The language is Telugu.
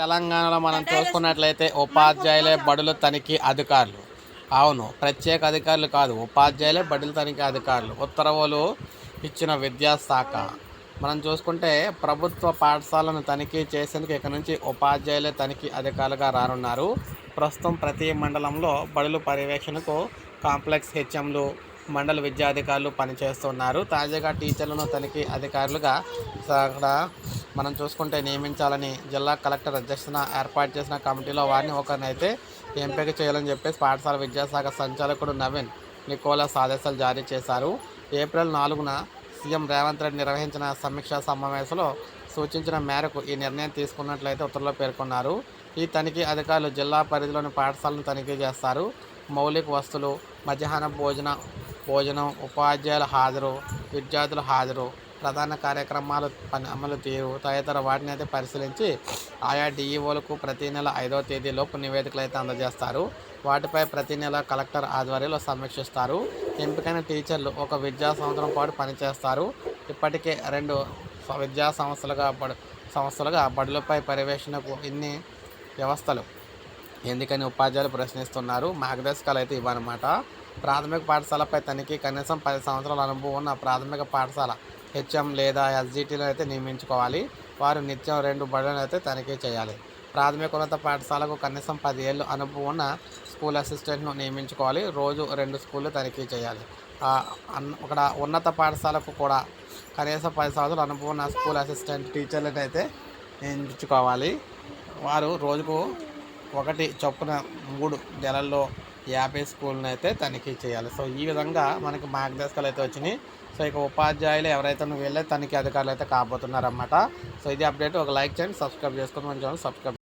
తెలంగాణలో మనం చూసుకున్నట్లయితే ఉపాధ్యాయులే బడులు తనిఖీ అధికారులు. అవును ప్రత్యేక అధికారులు కాదు ఉపాధ్యాయులే బడులు తనిఖీ అధికారులు. ఉత్తర్వులు ఇచ్చిన విద్యాశాఖ. మనం చూసుకుంటే ప్రభుత్వ పాఠశాలను తనిఖీ చేసేందుకు ఇక నుంచి ఉపాధ్యాయులే తనిఖీ అధికారులుగా రానున్నారు. ప్రస్తుతం ప్రతి మండలంలో బడులు పర్యవేక్షణకు కాంప్లెక్స్ హెచ్ఎంలు మండల విద్యాధికారులు పనిచేస్తున్నారు. తాజాగా టీచర్లను తనిఖీ అధికారులుగా అక్కడ మనం చూసుకుంటే నియమించాలని జిల్లా కలెక్టర్ అధ్యక్షతన ఏర్పాటు చేసిన కమిటీలో వారిని ఒకరినైతే ఎంపిక చేయాలని చెప్పేసి పాఠశాల విద్యాశాఖ సంచాలకుడు నవీన్ నికోలస్ ఆదేశాలు జారీ చేశారు. ఏప్రిల్ నాలుగున సీఎం రేవంత్ రెడ్డి నిర్వహించిన సమీక్షా సమావేశంలో సూచించిన మేరకు ఈ నిర్ణయం తీసుకున్నట్లయితే ఉత్తర్వులో పేర్కొన్నారు. ఈ తనిఖీ అధికారులు జిల్లా పరిధిలోని పాఠశాలను తనిఖీ చేస్తారు. మౌలిక వస్తువులు మధ్యాహ్న భోజన భోజనం ఉపాధ్యాయుల హాజరు విద్యార్థుల హాజరు ప్రధాన కార్యక్రమాలు పని అమలు తీరు తదితర వాటిని అయితే పరిశీలించి ఆయా డిఈఓలకు ప్రతి నెల ఐదో తేదీలోపు నివేదికలు అయితే అందజేస్తారు. వాటిపై ప్రతి నెల కలెక్టర్ ఆధ్వర్యంలో సమీక్షిస్తారు. ఎంపికైన టీచర్లు ఒక విద్యా సంవత్సరం పాటు పనిచేస్తారు. ఇప్పటికే రెండు విద్యా సంస్థలుగా బడు సంస్థలుగా బడులపై పర్యవేక్షణకు ఇన్ని వ్యవస్థలు ఎందుకని ఉపాధ్యాయులు ప్రశ్నిస్తున్నారు. మార్గదర్శకాలు అయితే ఇవ్వనమాట ప్రాథమిక పాఠశాలపై తనిఖీ కనీసం పది సంవత్సరాల అనుభవం ఉన్న ప్రాథమిక పాఠశాల హెచ్ఎం లేదా ఎస్జిటీలో అయితే నియమించుకోవాలి. వారు నిత్యం రెండు బడులను అయితే తనిఖీ చేయాలి. ప్రాథమిక ఉన్నత పాఠశాలకు కనీసం పది ఏళ్ళు అనుభవం ఉన్న స్కూల్ అసిస్టెంట్ను నియమించుకోవాలి. రోజు రెండు స్కూళ్ళు తనిఖీ చేయాలి. అక్కడ ఉన్నత పాఠశాలకు కూడా కనీసం పది సంవత్సరాలు అనుభవం ఉన్న స్కూల్ అసిస్టెంట్ టీచర్లను అయితే నియమించుకోవాలి. వారు రోజుకు ఒకటి చొప్పున మూడు నెలల్లో యాభై స్కూల్ని అయితే తనిఖీ చేయాలి. సో ఈ విధంగా మనకి మార్గదర్శకాలు అయితే వచ్చినాయి. సో ఇక ఉపాధ్యాయులు ఎవరైతే నువ్వు వెళ్ళే తనిఖీ అధికారులు అయితే కాబోతున్నారన్నమాట. సో ఇది అప్డేట్. ఒక లైక్ చేయండి సబ్స్క్రైబ్ చేసుకుని మంచి సబ్స్క్రైబ్